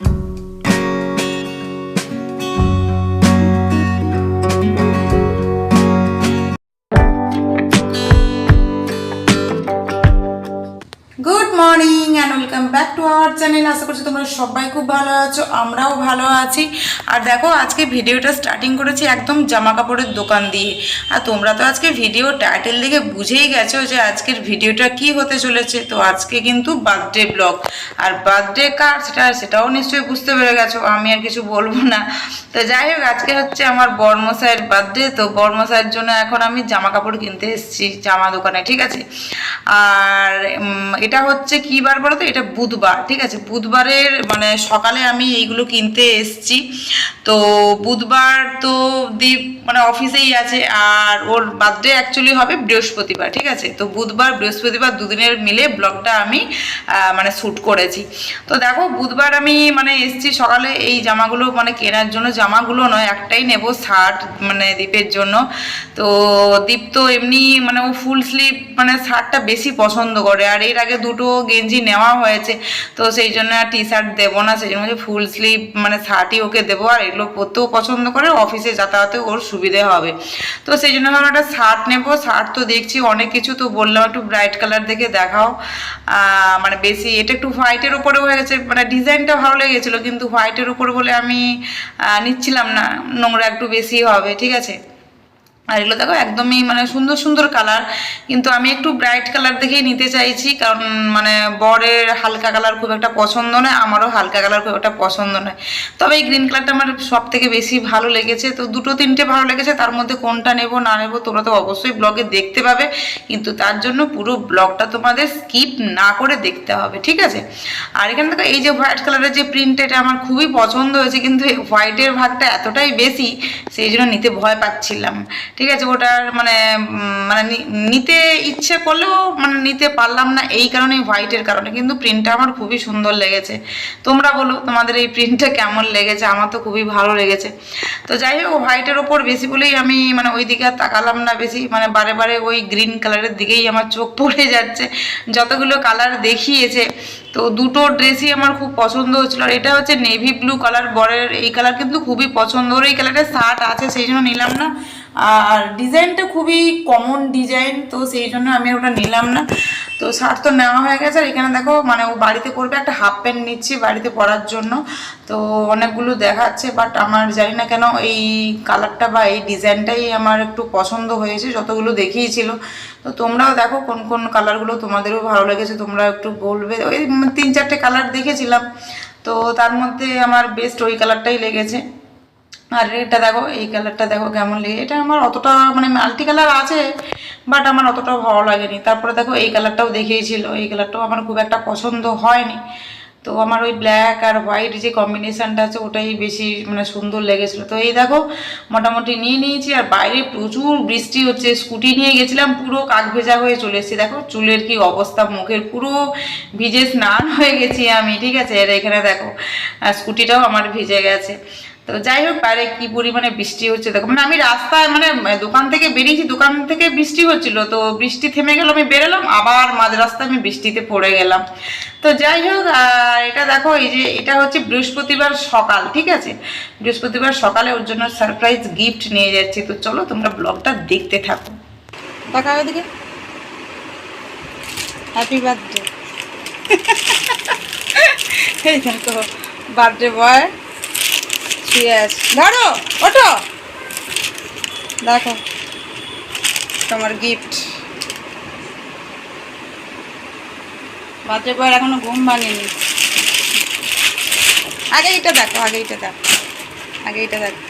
Good back to our channel আশা করছি তোমরা সবাই খুব ভালো আছো, আমরাও ভালো আছি। আর দেখো, আজকে ভিডিওটা স্টার্টিং করেছি একদম জামা কাপড়ের দোকান দিয়ে। আর তোমরা তো আজকে ভিডিও টাইটেল দেখে বুঝেই গেছো যে আজকের ভিডিওটা কি হতে চলেছে। তো আজকে কিন্তু বার্থডে ব্লগ আর বার্থডে কার সেটা, সেটাও নিশ্চয়ই বুঝতে পেরে গেছো, আমি আর কিছু বলব না। তো যাই হোক, আজকে হচ্ছে আমার বর্মশাইয়ের বার্থডে তো বর্মশাইয়ের জন্য এখন আমি জামা কাপড় কিনতে এসেছি জামা দোকানে, ঠিক আছে? আর এটা হচ্ছে কি বার বলো তো? এটা বুধবার, ঠিক আছে? বুধবারের মানে সকালে আমি এইগুলো কিনতে এসছি। তো বুধবার তো দীপ মানে অফিসেই আছে, আর ওর বার্থডে অ্যাকচুয়ালি হবে বৃহস্পতিবার, ঠিক আছে? তো বুধবার, বৃহস্পতিবার দুদিনের মিলে ব্লগটা আমি মানে শ্যুট করেছি। তো দেখো, বুধবার আমি মানে এসেছি সকালে এই জামাগুলো মানে কেনার জন্য। জামাগুলো নয়, একটাই নেব শার্ট মানে দীপের জন্য। তো দীপ তো এমনি মানে ও ফুল স্লিভ মানে শার্টটা বেশি পছন্দ করে, আর এর আগে দুটো গেঞ্জি নেওয়া হয়েছে। তো সেই জন্য আর টি শার্ট দেবো না, সেই জন্য ফুল স্লিভ মানে শার্টই ওকে দেবো, আর এগুলো পরতেও পছন্দ করে অফিসে যাতায়াতে ওর সুবিধে হবে। তো সেই জন্য ভাবলাম একটা শার্ট নেব, শার্ট তো দেখছি অনেক কিছু, তো বললাম একটু ব্রাইট কালার দেখে দেখাও। মানে বেশি, এটা একটু হোয়াইটের উপরে হয়ে গেছে মানে ডিজাইনটা ভালো লেগেছিলো, কিন্তু হোয়াইটের উপরে বলে আমি নিচ্ছিলাম না, নোংরা একটু বেশি হবে, ঠিক আছে? আর এগুলো দেখো একদমই মানে সুন্দর সুন্দর কালার কিন্তু আমি একটু ব্রাইট কালার দেখেই নিতে চাইছি, কারণ মানে বরের হালকা কালার খুব একটা পছন্দ নয়, আমারও হালকা কালার খুব একটা পছন্দ নয়। তবে এই গ্রিন কালারটা আমার সব থেকে বেশি ভালো লেগেছে, তো দুটো তিনটে ভালো লেগেছে, তার মধ্যে কোনটা নেব না নেব তোমরা তো অবশ্যই ব্লগে দেখতে পাবে, কিন্তু তার জন্য পুরো ব্লগটা তোমাদের স্কিপ না করে দেখতে হবে, ঠিক আছে? আর এখানে দেখো এই যে হোয়াইট কালারের যে প্রিন্ট এটা আমার খুবই পছন্দ হয়েছে, কিন্তু হোয়াইটের ভাগটা এতটাই বেশি, সেই জন্য নিতে ভয় পাচ্ছিলাম। ঠিক আছে, ওটার মানে মানে নিতে ইচ্ছে করলেও মানে নিতে পারলাম না এই কারণে হোয়াইটের কারণে, কিন্তু প্রিন্টটা আমার খুবই সুন্দর লেগেছে। তোমরা বলো, তোমাদের এই প্রিন্টটা কেমন লেগেছে? আমার তো খুবই ভালো লেগেছে। তো যাই হোক হোয়াইটের ওপর বেশি বলেই আমি মানে ওই দিকে আর তাকালাম না বেশি মানে বারে বারে ওই গ্রিন কালারের দিকেই আমার চোখ পড়ে যাচ্ছে। যতগুলো কালার দেখিয়েছে, তো দুটো ড্রেসই আমার খুব পছন্দ হচ্ছিল। আর এটা হচ্ছে নেভি ব্লু কালার বরের এই কালার কিন্তু খুবই পছন্দ। ওর এই কালারের শার্ট আছে, সেই জন্য নিলাম না। আর ডিজাইনটা খুবই কমন ডিজাইন তো সেই জন্য আমি ওটা নিলাম না। তো শার্ট তো নেওয়া হয়ে গেছে, আর এখানে দেখো মানে ও বাড়িতে করবে একটা হাফ প্যান্ট নিচ্ছি বাড়িতে পরার জন্য। তো অনেকগুলো দেখাচ্ছে বাট আমার জানি না কেন এই কালারটা বা এই ডিজাইনটাই আমার একটু পছন্দ হয়েছে, যতগুলো দেখিয়েছিল। তো তোমরাও দেখো কোন কোন কালারগুলো তোমাদেরও ভালো লেগেছে, তোমরা একটু বলবে। ওই তিন চারটে কালার দেখেছিলাম, তো তার মধ্যে আমার বেস্ট ওই কালারটাই লেগেছে। আর এটা দেখো, এই কালারটা দেখো কেমন লেগে এটা আমার অতটা মানে মাল্টি কালার আছে, বাট আমার অতটাও ভালো লাগেনি। তারপরে দেখো, এই কালারটাও দেখিয়েছিল। এই কালারটাও আমার খুব একটা পছন্দ হয়নি। তো আমার ওই ব্ল্যাক আর হোয়াইট যে কম্বিনেশনটা আছে, ওটাই বেশি মানে সুন্দর লেগেছিল। তো এই দেখো, মোটামুটি নিয়ে নিয়েছি। আর বাইরে প্রচুর বৃষ্টি হচ্ছে। স্কুটি নিয়ে গেছিলাম, পুরো কাক ভেজা হয়ে চলে এসেছি। দেখো, চুলের কি অবস্থা, মুখের পুরো ভিজে স্নান হয়ে গেছি আমি, ঠিক আছে? আর এখানে দেখো আর স্কুটিটাও আমার ভিজে গেছে। তো যাই হোক বাইরে কি পরিমাণে বৃষ্টি হচ্ছে দেখো। মানে আমি রাস্তায় মানে দোকান থেকে বেরিয়েছি দোকান থেকে বৃষ্টি হচ্ছিল তো বৃষ্টি থেমে গেল আমি বেরোলাম আবার মাঝ রাস্তায় আমি বৃষ্টিতে পড়ে গেলাম। তো যাই হোক এটা দেখো এই যে এটা হচ্ছে বৃহস্পতিবার সকাল ঠিক আছে? বৃহস্পতিবার সকালে ওর জন্য সারপ্রাইজ গিফট নিয়ে যাচ্ছি। তো চলো তোমরা ব্লগটা দেখতে থাকো। দেখাও এদিকে। হ্যাপি বার্থডে এই দেখো বার্থডে বয় ইয়েস ধরো, ওঠো। দেখো, তোমার গিফট বাচ্চা বয়ের এখনও ঘুম ভাঙেনি। আগে এইটা দেখো, আগে এইটা দেখো, আগে এইটা দেখো।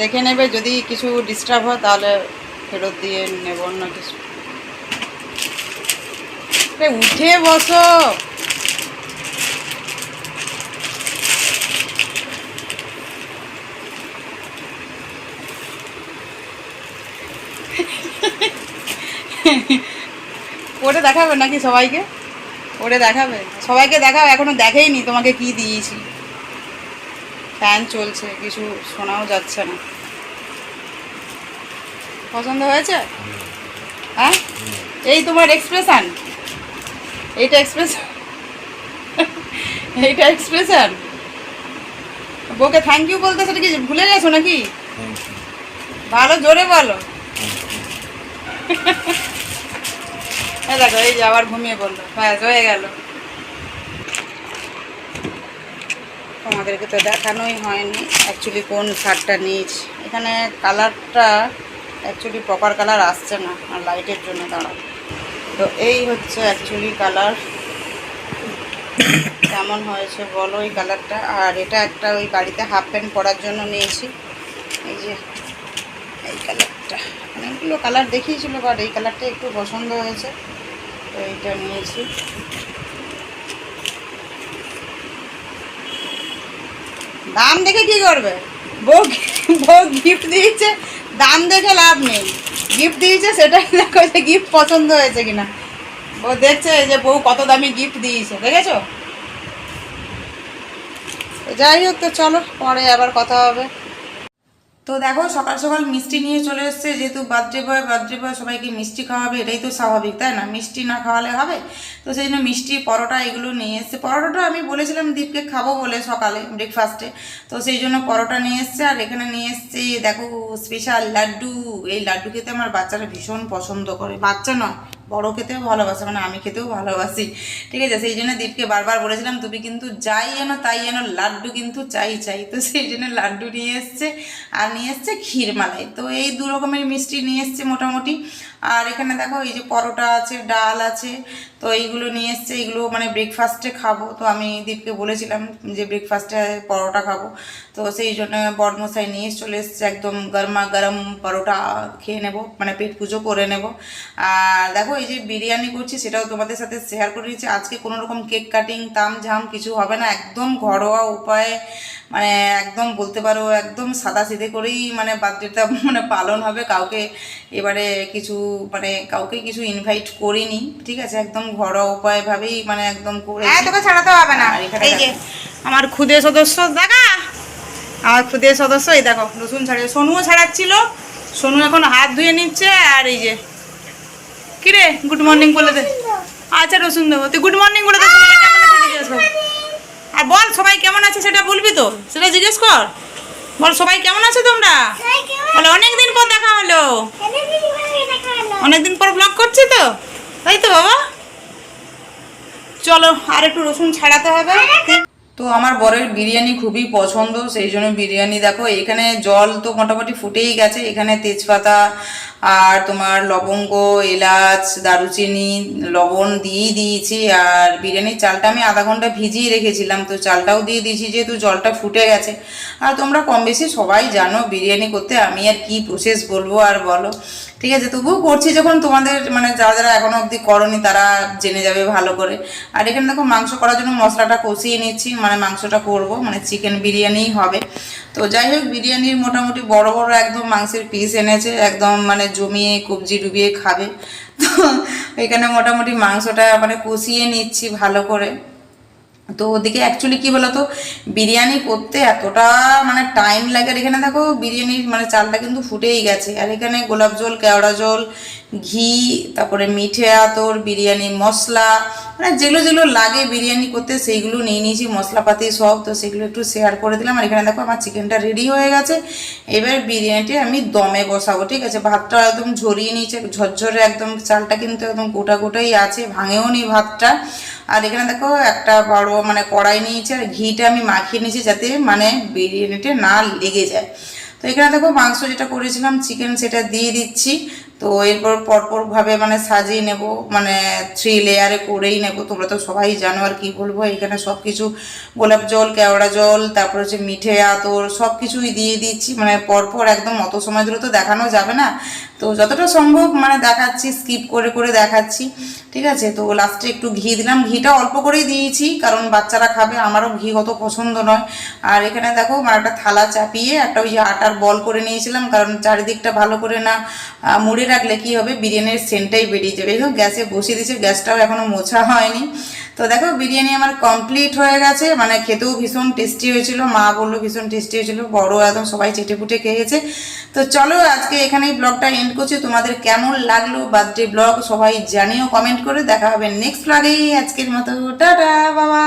দেখে নেবে, যদি কিছু ডিস্টার্ব হয় তাহলে ফেরত দিয়ে নেব অন্য কিছু। উঠে বসো। ওটা দেখাবে নাকি সবাইকে? ওরে দেখাবে। সবাইকে দেখাও, এখনও দেখেইনি তোমাকে কি দিয়েছি। ফ্যান চলছে, কিছু শোনাও যাচ্ছে না। পছন্দ হয়েছে? হ্যাঁ? এই তোমার এক্সপ্রেশন এইটা এক্সপ্রেশন এইটা এক্সপ্রেশন বউকে থ্যাংক ইউ বলতে সেটা কি ভুলে গেছো নাকি? ভালো, জোরে বলো। দেখো, এই যে আবার ঘুমিয়ে পড়ল। ব্যাস, হয়ে গেল। তোমাদেরকে তো দেখানোই হয়নি। অ্যাকচুয়ালি কোন শার্টটা নিয়েছি? এখানে কালারটা অ্যাকচুয়ালি প্রপার কালার আসছে না, আর লাইটের জন্য দাঁড়াও। তো এই হচ্ছে অ্যাকচুয়ালি কালার কেমন হয়েছে বলো এই কালারটা আর এটা একটা ওই বাড়িতে হাফ প্যান্ট পরার জন্য নিয়েছি। এই যে, এই কালারটা অনেকগুলো কালার দেখিয়েছিল বাট এই কালারটা একটু পছন্দ হয়েছে। তো এইটা নিয়েছি। দাম দেখে কি করবে? বউ বউ গিফট দিয়েছে। দাম দেখে লাভ নেই। গিফট দিয়েছে, সেটাই দেখো যে গিফট পছন্দ হয়েছে কিনা। ও দেখছে যে বউ কত দামি গিফট দিয়েছে, দেখেছ? যাই হোক, তো চলো, পরে আবার কথা হবে। তো দেখো, সকাল সকাল মিষ্টি নিয়ে চলে এসছে। যেহেতু বার্থডে বয় বার্থডে বয় সবাইকে মিষ্টি খাওয়াবে, এটাই তো স্বাভাবিক, তাই না? মিষ্টি না খাওয়ালে হবে? তো সেই জন্য মিষ্টি, পরোটা এগুলো নিয়ে এসছে। পরোটাটা আমি বলেছিলাম দীপকে খাব বলে সকালে ব্রেকফাস্টে তো সেই জন্য পরোটা নিয়ে এসছে, আর এখানে নিয়ে এসছে, দেখো স্পেশাল লাড্ডু। এই লাড্ডু খেতে আমার বাচ্চারা ভীষণ পছন্দ করে। বাচ্চা নয় বড় খেতেও ভালোবাসে মানে আমি খেতেও ভালোবাসি। ঠিক আছে, সেই জন্য দীপকে বারবার বলেছিলাম, তুমি কিন্তু যাই যেন তাই যেন লাড্ডু কিন্তু চাই চাই। তো সেই জন্য লাড্ডু নিয়ে এসছে, আর নিয়ে এসছে ক্ষীরমালাই তো এই দু রকমের মিষ্টি নিয়ে এসছে মোটামুটি। আর এখানে দেখো, এই যে পরোটা আছে, ডাল আছে, তো এইগুলো নিয়ে এসছে, এইগুলো মানে ব্রেকফাস্টে খাব। তো আমি দীপকে বলেছিলাম যে ব্রেকফাস্টে পরোটা খাব। তো সেই জন্য বর্মশাই নিয়ে চলে এসছে, একদম গরমা গরম পরোটা খেয়ে নেব মানে পেট পুজো করে নেব। আর দেখো এই যে বিরিয়ানি করছি সেটাও তোমাদের সাথে শেয়ার করে দিচ্ছি আজকে কোনো রকম কেক কাটিং তাম ঝাম কিছু হবে না। একদম ঘরোয়া উপায়ে মানে একদম বলতে পারো একদম সাদা সিধে করেই মানে বার্থডেটা মানে পালন হবে। কাউকে এবারে কিছু মানে কাউকে কিছু ইনভাইট করিনি ঠিক আছে? একদম ঘরোয়া উপায় ভাবেই মানে একদম করে হ্যাঁ তোকে ছাড়াতে হবে না। এই যে আমার খুদে সদস্য দেখা! আমার খুদে সদস্য এই দেখো রসুন ছাড়িয়ে সোনুও ছাড়াচ্ছিল। সোনু এখন হাত ধুয়ে নিচ্ছে আর এই যে কিরে? গুড মর্নিং বলে দে। আচ্ছা রসুন দেবো। তুই গুড মর্নিং বলে দে আর বল সবাই কেমন আছে সেটা বলবি তো? সেটা জিজ্ঞেস কর। বল সবাই কেমন আছে তোমরা? বলে অনেকদিন পর দেখা হলো। অনেকদিন পর ব্লগ করছি তো? তাই তো বাবা? চলো আর একটু রসুন ছাড়াতে হবে। তো আমার বরের বিরিয়ানি খুবই পছন্দ সেই জন্য বিরিয়ানি দেখো এখানে জল তো মোটামুটি ফুটেই গেছে। এখানে তেজপাতা আর তোমার লবঙ্গ, এলাচ, দারুচিনি, লবণ দিয়েই দিয়েছি। আর বিরিয়ানির চালটা আমি আধা ঘণ্টা ভিজিয়ে রেখেছিলাম, তো চালটাও দিয়ে দিয়েছি যেহেতু জলটা ফুটে গেছে। আর তোমরা কম বেশি সবাই জানো বিরিয়ানি করতে আমি আর কি প্রসেস বলব আর বলো। ঠিক আছে, তবুও করছি যখন তোমাদের মানে যারা যারা এখনও অবধি করনি তারা জেনে যাবে ভালো করে। আর এখানে দেখো মাংস করার জন্য মশলাটা কষিয়ে নিচ্ছি মানে মাংসটা করব মানে চিকেন বিরিয়ানিই হবে। তো যাই হোক বিরিয়ানির মোটামুটি বড় বড় একদম মাংসের পিস এনেছে, একদম মানে জমিয়ে কবজি ডুবিয়ে খাবে। তো এখানে মোটামুটি মাংসটা মানে কষিয়ে নিচ্ছি ভালো করে। তো ওদিকে অ্যাকচুয়ালি কি বলতো, বিরিয়ানি করতে এতটা মানে টাইম লাগে আর এখানে দেখো বিরিয়ানির মানে চালটা কিন্তু ফুটেই গেছে। আর এখানে গোলাপ জল, কেওড়া জল, ঘি, তারপরে মিঠে আতর, বিরিয়ানি মশলা মানে যেগুলো যেগুলো লাগে বিরিয়ানি করতে সেইগুলো নিয়ে নিয়েছি, মশলাপাতি সব, তো সেগুলো একটু শেয়ার করে দিলাম। আর এখানে দেখো আমার চিকেনটা রেডি হয়ে গেছে। এবার বিরিয়ানিটি আমি দমে বসাবো, ঠিক আছে? ভাতটা একদম ঝরিয়ে নিয়েছে, ঝরঝরে একদম চালটা কিন্তু একদম গোটা গোটাই আছে, ভাঙেও নি ভাতটা। আর এখানে দেখো একটা বড় মানে কড়াই নিয়েছি আর ঘিটা আমি মাখিয়ে নিয়েছি যাতে মানে বিরিয়ানিটা না লেগে যায়। তো এখানে দেখো মাংস যেটা করেছিলাম চিকেন সেটা দিয়ে দিচ্ছি। তো এরপর পরপর ভাবে মানে সাজিয়ে নেব মানে থ্রি লেয়ারে করেই নেব, তোমরা তো সবাই জানো আর কি বলব এখানে সব কিছু গোলাপ জল, কেওড়া জল, তারপর হচ্ছে মিঠে, আতর সব কিছুই দিয়ে দিচ্ছি মানে পরপর একদম অত সময় ধরে তো দেখানো যাবে না। তো যতটা সম্ভব মানে দেখাচ্ছি স্কিপ করে করে দেখাচ্ছি, ঠিক আছে? তো লাস্টে একটু ঘি দিলাম, ঘিটা অল্প করেই দিয়েছি, কারণ বাচ্চারা খাবে, আমারও ঘি অত পছন্দ নয়। আর এখানে দেখো মানে একটা থালা চাপিয়ে একটা ওই আটার বল করে নিয়েছিলাম, কারণ চারিদিকটা ভালো করে না মুড়ে রাখলে কি হবে? বিরিয়ানির সেন্টটাই বেরিয়ে যাবে। এই গ্যাসে বসিয়ে দিয়েছে, গ্যাসটাও এখনও মোছা হয়নি। তো দেখো, বিরিয়ানি আমার কমপ্লিট হয়ে গেছে। মানে খেতেও ভীষণ টেস্টি হয়েছিল। মা বলল ভীষণ টেস্টি হয়েছিল। বড় একদম সবাই চেটে পুটে খেয়েছে তো চলো, আজকে এখানেই ব্লগটা এন্ড করছি। তোমাদের কেমন লাগল বার্থডে ব্লগ সবাই জানিও কমেন্ট করে। দেখা হবে নেক্সট ব্লগেই আজকের মতো, টাটা বাবা